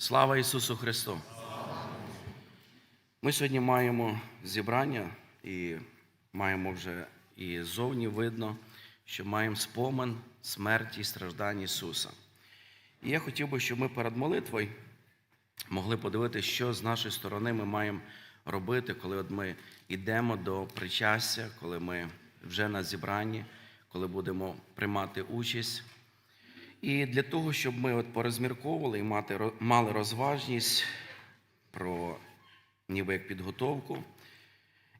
Слава Ісусу Христу! Ми сьогодні маємо зібрання і маємо вже і зовні видно, що маємо спомин смерті і страждань Ісуса. І я хотів би, щоб ми перед молитвою могли подивитися, що з нашої сторони ми маємо робити, коли от ми йдемо до причастя, коли ми вже на зібранні, коли будемо приймати участь. І для того, щоб ми от порозмірковували і мати, мали розважність про ніби як підготовку,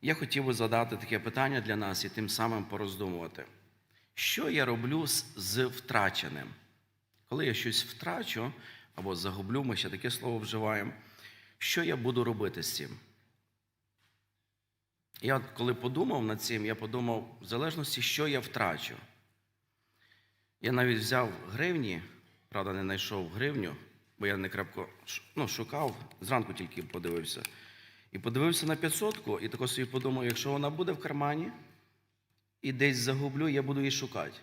я хотів би задати таке питання для нас і тим самим пороздумувати. Що я роблю з, втраченим? Коли я щось втрачу або загублю, ми ще таке слово вживаємо, що я буду робити з цим? Я коли подумав над цим, я подумав, в залежності, що я втрачу. Я навіть взяв гривні, правда, не знайшов гривню, бо я не крепко ну, шукав, зранку тільки подивився. І подивився на 500 і тако собі подумав, якщо вона буде в кармані і десь загублю, я буду її шукати.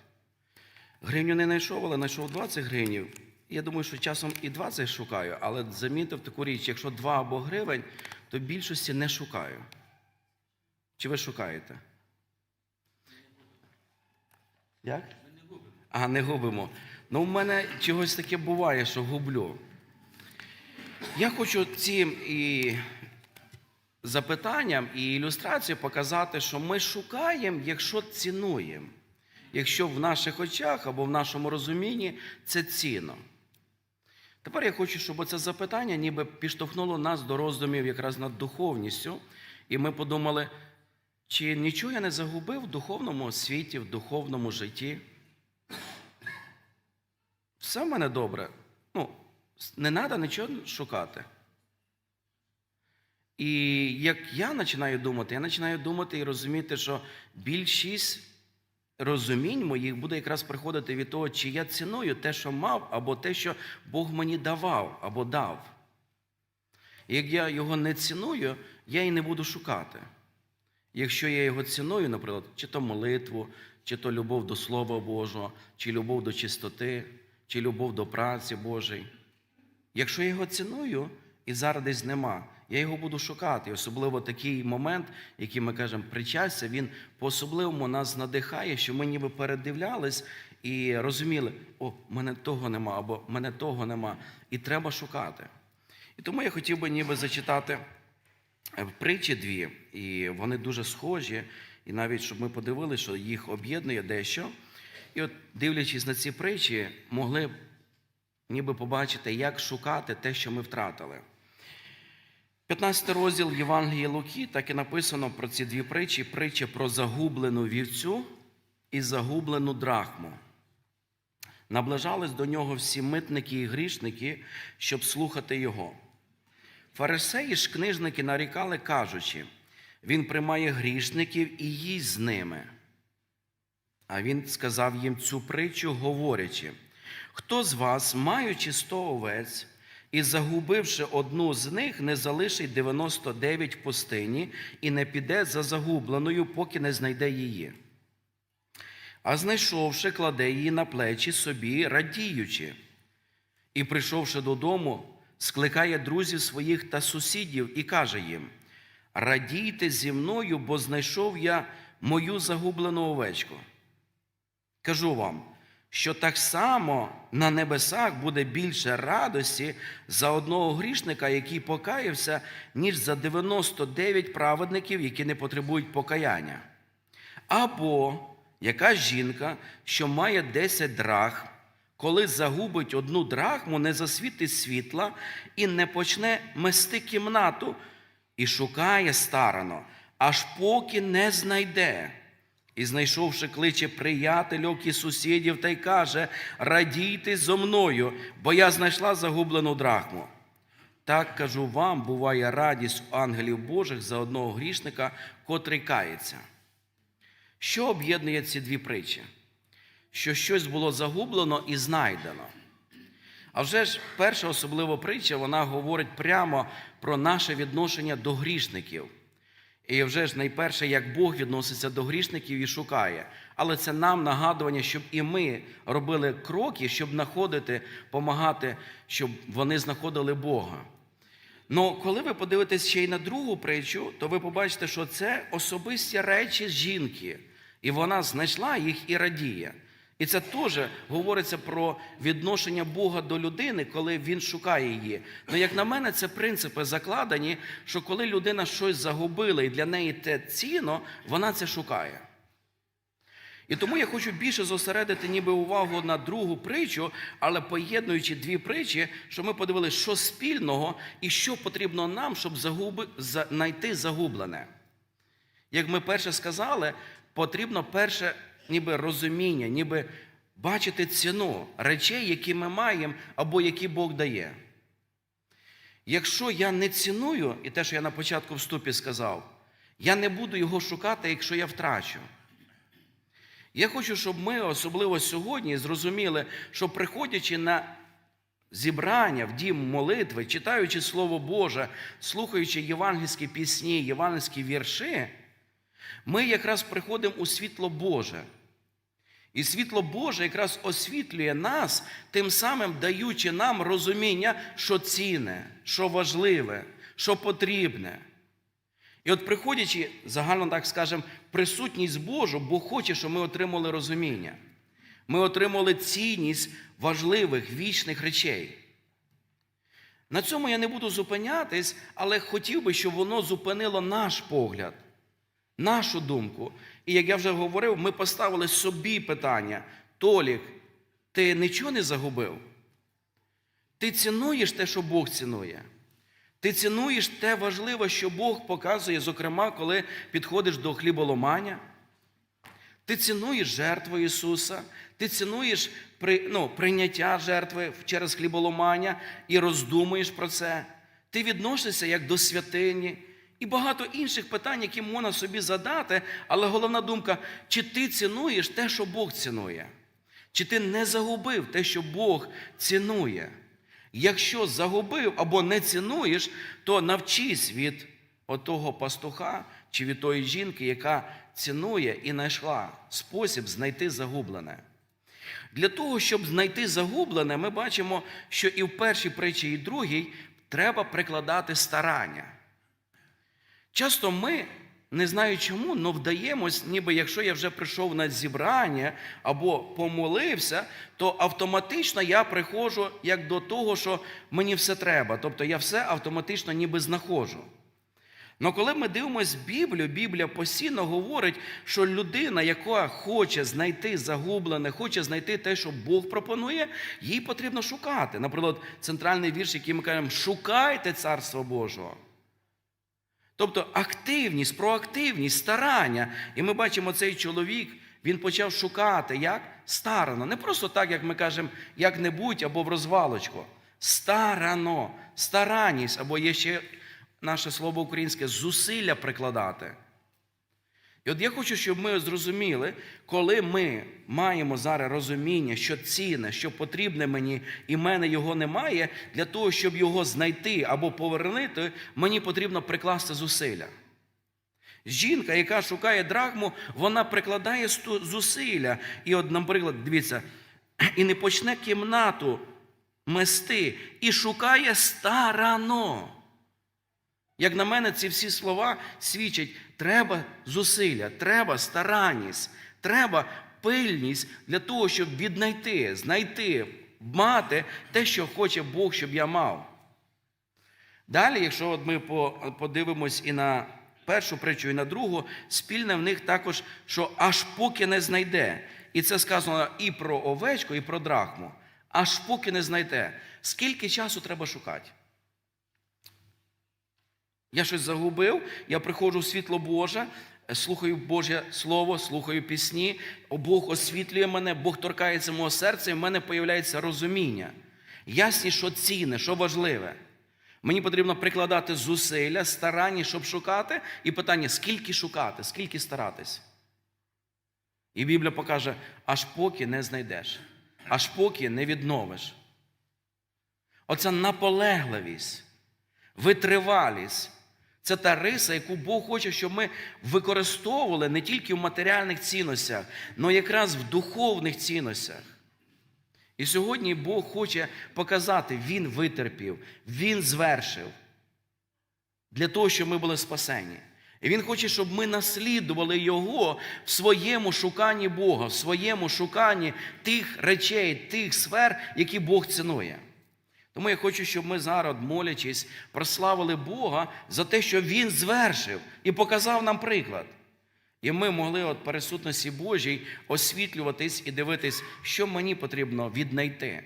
Гривню не знайшов, але знайшов 20 гривнів. Я думаю, що часом і 20 шукаю, але замітив таку річ, якщо 2 або гривень, то більшості не шукаю. Чи ви шукаєте? Як? А, не губимо. Ну, в мене чогось таке буває, що гублю. Я хочу цим і запитанням і ілюстрацією показати, що ми шукаємо, якщо цінуємо. Якщо в наших очах або в нашому розумінні це цінно. Тепер я хочу, щоб це запитання ніби підштовхнуло нас до роздумів якраз над духовністю, і ми подумали, чи нічого я не загубив в духовному світі, в духовному житті. Все в мене добре. Ну, не треба нічого шукати. І як я починаю думати, я починаю думати і розуміти, що більшість розумінь моїх буде якраз приходити від того, чи я ціную те, що мав, або те, що Бог мені давав або дав. І як я його не ціную, я і не буду шукати. Якщо я його ціную, наприклад, чи то молитву, чи то любов до Слова Божого, чи любов до чистоти, чи любов до праці Божої. Якщо я його ціную і зараз десь нема, я його буду шукати. І особливо такий момент, який ми кажемо причастя, він по-особливому нас надихає, що ми ніби передивлялись і розуміли, о, мене того нема, або мене того нема. І треба шукати. І тому я хотів би ніби зачитати притчі дві, і вони дуже схожі, і навіть щоб ми подивилися, що їх об'єднує дещо. І от, дивлячись на ці притчі, могли б ніби побачити, як шукати те, що ми втратили. 15 розділ Євангелії Луки, так і написано про ці дві притчі: притча про загублену вівцю і загублену драхму. Наближались до нього всі митники і грішники, щоб слухати його. Фарисеї ж книжники нарікали, кажучи, він приймає грішників і їсть з ними. А він сказав їм цю притчу, говорячи: хто з вас, маючи сто овець, і загубивши одну з них, не залишить 99 в пустині і не піде за загубленою, поки не знайде її. А знайшовши, кладе її на плечі собі, радіючи. І, прийшовши додому, скликає друзів своїх та сусідів і каже їм: Радійте зі мною, бо знайшов я мою загублену овечку. Кажу вам, що так само на небесах буде більше радості за одного грішника, який покаявся, ніж за 99 праведників, які не потребують покаяння. Або яка жінка, що має 10 драхм, коли загубить одну драхму, не засвітить світла і не почне мести кімнату, і шукає старано, аж поки не знайде. І, знайшовши, кличе приятельок і сусідів та й каже: Радійте зо мною, бо я знайшла загублену драхму. Так кажу вам, буває радість у ангелів Божих за одного грішника, котрий кається. Що об'єднує ці дві притчі? Що щось було загублено і знайдено. А вже ж перша особлива притча, вона говорить прямо про наше відношення до грішників. І вже ж найперше, як Бог відноситься до грішників і шукає. Але це нам нагадування, щоб і ми робили кроки, щоб знаходити, допомагати, щоб вони знаходили Бога. Ну, коли ви подивитесь ще й на другу притчу, то ви побачите, що це особисті речі жінки, і вона знайшла їх і радіє. І це теж говориться про відношення Бога до людини, коли він шукає її. Ну, як на мене, це принципи закладені, що коли людина щось загубила і для неї те цінно, вона це шукає. І тому я хочу більше зосередити ніби увагу на другу притчу, але поєднуючи дві притчі, щоб ми подивилися, що спільного і що потрібно нам, щоб загуби, знайти загублене. Як ми перше сказали, потрібно перше ніби розуміння, ніби бачити ціну речей, які ми маємо або які Бог дає. Якщо я не ціную, і те, що я на початку вступі сказав, я не буду його шукати, якщо я втрачу. Я хочу, щоб ми, особливо сьогодні, зрозуміли, що приходячи на зібрання в дім молитви, читаючи Слово Боже, слухаючи євангельські пісні, євангельські вірші, ми якраз приходимо у світло Боже. І світло Боже якраз освітлює нас, тим самим даючи нам розуміння, що цінне, що важливе, що потрібне. І от приходячи, загально так скажемо, присутність Божу, Бог хоче, щоб ми отримали розуміння. Ми отримали цінність важливих вічних речей. На цьому я не буду зупинятись, але хотів би, щоб воно зупинило наш погляд, нашу думку. І як я вже говорив, ми поставили собі питання: Толік, ти нічого не загубив? Ти цінуєш те, що Бог цінує? Ти цінуєш те важливе, що Бог показує, зокрема, коли підходиш до хліболомання. Ти цінуєш жертву Ісуса, ти цінуєш при, ну, прийняття жертви через хліболомання і роздумуєш про це. Ти відносишся як до святині і багато інших питань, які можна собі задати, але головна думка, чи ти цінуєш те, що Бог цінує? Чи ти не загубив те, що Бог цінує? Якщо загубив або не цінуєш, то навчись від отого пастуха чи від тої жінки, яка цінує і знайшла спосіб знайти загублене. Для того, щоб знайти загублене, ми бачимо, що і в першій притчі, і в другій треба прикладати старання. Часто ми, не знаю чому, але вдаємось, ніби якщо я вже прийшов на зібрання або помолився, то автоматично я приходжу як до того, що мені все треба. Тобто я все автоматично ніби знаходжу. Але коли ми дивимося Біблію, Біблія постійно говорить, що людина, яка хоче знайти загублене, хоче знайти те, що Бог пропонує, їй потрібно шукати. Наприклад, центральний вірш, який ми кажемо, шукайте Царство Божого. Тобто активність, проактивність, старання. І ми бачимо цей чоловік, він почав шукати як старано. Не просто так, як ми кажемо, як-небудь або в розвалочку. Старано, старанність, або є ще наше слово українське зусилля прикладати. І от я хочу, щоб ми зрозуміли, коли ми маємо зараз розуміння, що цінне, що потрібне мені, і в мене його немає, для того, щоб його знайти або повернути, мені потрібно прикласти зусилля. Жінка, яка шукає драхму, вона прикладає зусилля. І, от, наприклад, дивіться, і не почне кімнату мести, і шукає старано. Як на мене, ці всі слова свідчать, треба зусилля, треба старанність, треба пильність для того, щоб віднайти, знайти, мати те, що хоче Бог, щоб я мав. Далі, якщо от ми подивимось і на першу притчу, і на другу, спільне в них також, що аж поки не знайде. І це сказано і про овечку, і про драхму. Аж поки не знайде. Скільки часу треба шукати? Я щось загубив, я приходжу в світло Боже, слухаю Боже Слово, слухаю пісні, Бог освітлює мене, Бог торкається мого серця, і в мене появляється розуміння. Ясність, що цінне, що важливе. Мені потрібно прикладати зусилля, старання, щоб шукати, і питання, скільки шукати, скільки старатись. І Біблія покаже, аж поки не знайдеш, аж поки не відновиш. Оця наполегливість, витривалість. Це та риса, яку Бог хоче, щоб ми використовували не тільки в матеріальних цінностях, але якраз в духовних цінностях. І сьогодні Бог хоче показати, Він витерпів, Він звершив для того, щоб ми були спасені. І Він хоче, щоб ми наслідували Його в своєму шуканні Бога, в своєму шуканні тих речей, тих сфер, які Бог цінує. Тому я хочу, щоб ми зараз, молячись, прославили Бога за те, що Він звершив і показав нам приклад. І ми могли от присутності Божій освітлюватись і дивитись, що мені потрібно віднайти,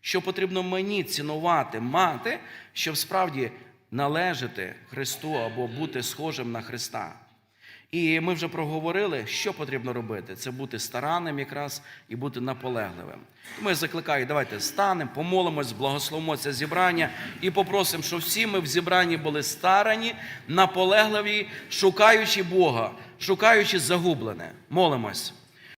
що потрібно мені цінувати, мати, щоб справді належати Христу або бути схожим на Христа. І ми вже проговорили, що потрібно робити. Це бути старанним якраз і бути наполегливим. Ми закликаємо, давайте станемо, помолимось, благословимо це зібрання і попросимо, щоб всі ми в зібранні були старані, наполегливі, шукаючи Бога, шукаючи загублене. Молимось.